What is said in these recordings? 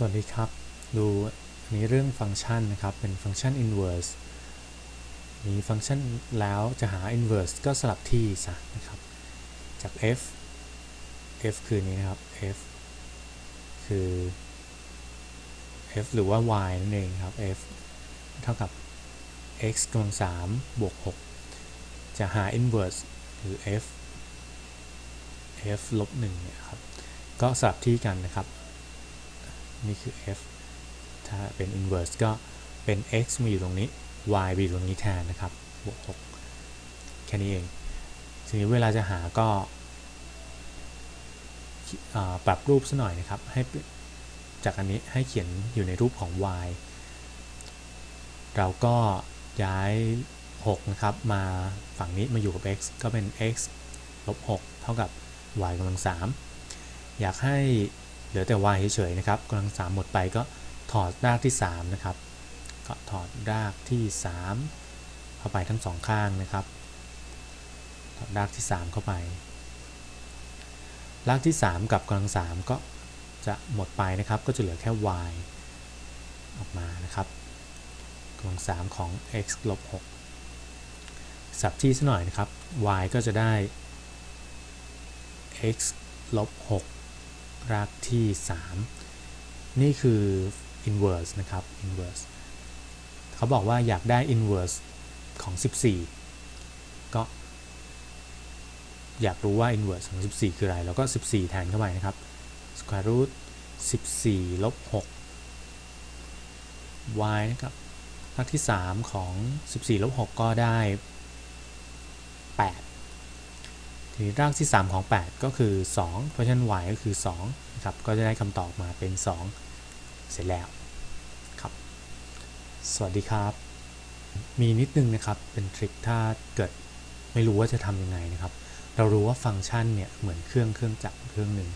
สวัสดีครับ ดูอันนี้เรื่องฟังก์ชันนะครับ เป็นฟังก์ชัน inverse มีฟังก์ชันแล้วจะหา inverse ก็สลับที่ซะนะครับ จาก f f คือนี้นะครับ f คือ f หรือว่า y นั่นเองครับ f เท่ากับ x กำลัง3บวก6จะหา inverse หรือ f f ลบ1เนี่ยครับ ก็สลับที่กันนะครับ นี่คือ f ถ้าเป็น inverse ก็เป็น x มาอยู่ตรงนี้ y ไปอยู่ตรงนี้แทนนะครับบวก6แค่นี้เอง ทีนี้เวลาจะหาก็ปรับรูปซะหน่อยนะครับ ให้จากอันนี้ให้เขียนอยู่ในรูปของ y เราก็ย้าย 6 นะครับ มาฝั่งนี้มาอยู่กับ x ก็เป็น x ลบ 6 เท่ากับ y กำลัง 3 อยากให้ เหลือแต่ y เฉยๆนะครับกำลัง 3 หมดไปก็ถอดรากที่ 3 นะครับ ก็ถอดรากที่ 3 เข้าไปทั้งสองข้างนะครับ ถอดรากที่ 3 เข้าไป รากที่ 3 กับกำลัง 3 ก็จะหมดไปนะครับ ก็จะเหลือแค่ y ออกมานะครับกำลัง 3 ของ x ลบ6สับที่ซะหน่อยนะครับ y ก็จะได้ x ลบ6 รากที่ 3 นี่คือ inverse นะครับ inverse เขาบอกว่าอยากได้ inverse ของ 14 ก็อยากรู้ว่า inverse ของ 14 คืออะไร แล้วก็ 14 แทนเข้าไปนะครับ square root 14 ลบ 6 y นะครับรากที่ 3 ของ 14 ลบ 6 ก็ได้ 8 ทีรากที่ 3 ของ 8 ก็คือ 2 เพราะฉะนั้น y ก็คือ2นะครับก็จะได้คำตอบมาเป็น 2 เสร็จแล้วครับ สวัสดีครับ มีนิดนึงนะครับเป็นทริคถ้าเกิดไม่รู้ว่าจะทำยังไงนะครับ เรารู้ว่าฟังก์ชันเนี่ยเหมือนเครื่องเครื่องจักรเครื่องหนึ่ง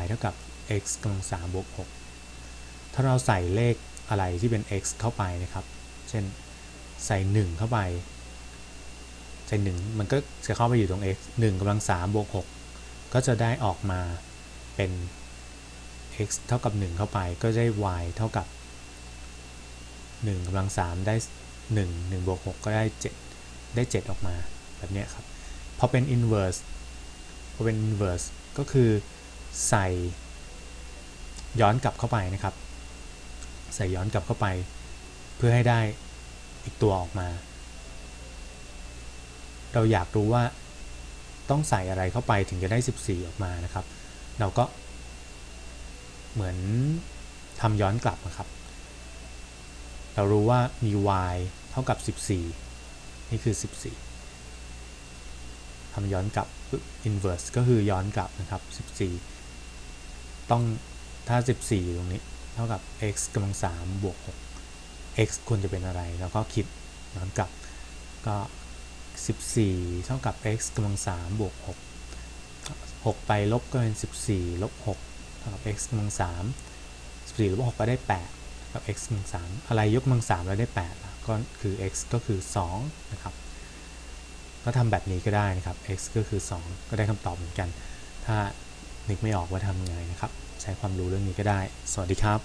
y เท่ากับ x กำลัง3บวก6ถ้าเราใส่เลขอะไรที่เป็น x เข้าไปนะครับ เช่นใส่ 1 เข้าไป ใส่1มันก็จะเข้าไปอยู่ตรง x 1กำลัง3บวก6ก็จะได้ออกมาเป็น x เท่ากับ 1 เข้าไปก็ได้ y เท่ากับ1กำลัง3ได้ 1 1บวก6ก็ได้ 7 ได้ 7 ออกมาแบบนี้ครับพอเป็น inverse พอเป็น inverse ก็คือใส่ย้อนกลับเข้าไปนะครับ ใส่ย้อนกลับเข้าไป เพื่อให้ได้อีกตัวออกมา เราอยากรู้ว่าต้องใส่อะไรเข้าไปถึงจะได้ 14 ออกมานะครับ เราก็เหมือนทำย้อนกลับนะครับ เรารู้ว่ามี y เท่ากับ 14 นี่คือ 14ทำย้อนกลับ inverse ก็คือย้อนกลับนะครับ 14 ต้องถ้า 14 ตรงนี้เท่ากับ x กำลัง3บวก 6 x ควรจะเป็นอะไร แล้วก็คิดย้อนกลับก็ 14 เท่ากับ x กำลัง3บวก6 6 ไปลบก็เป็น 14 ลบ 6 เท่ากับ x กำลัง3 14 ลบ 6 ก็ได้ 8 กับ x กำลัง3อะไรยกกำลัง3แล้วได้ 8 ก็คือ x ก็คือ 2 นะครับ ก็ทำแบบนี้ก็ได้นะครับ x ก็คือ 2 ก็ได้คำตอบเหมือนกัน ถ้านึกไม่ออกว่าทำยังไงนะครับ ใช้ความรู้เรื่องนี้ก็ได้ สวัสดีครับ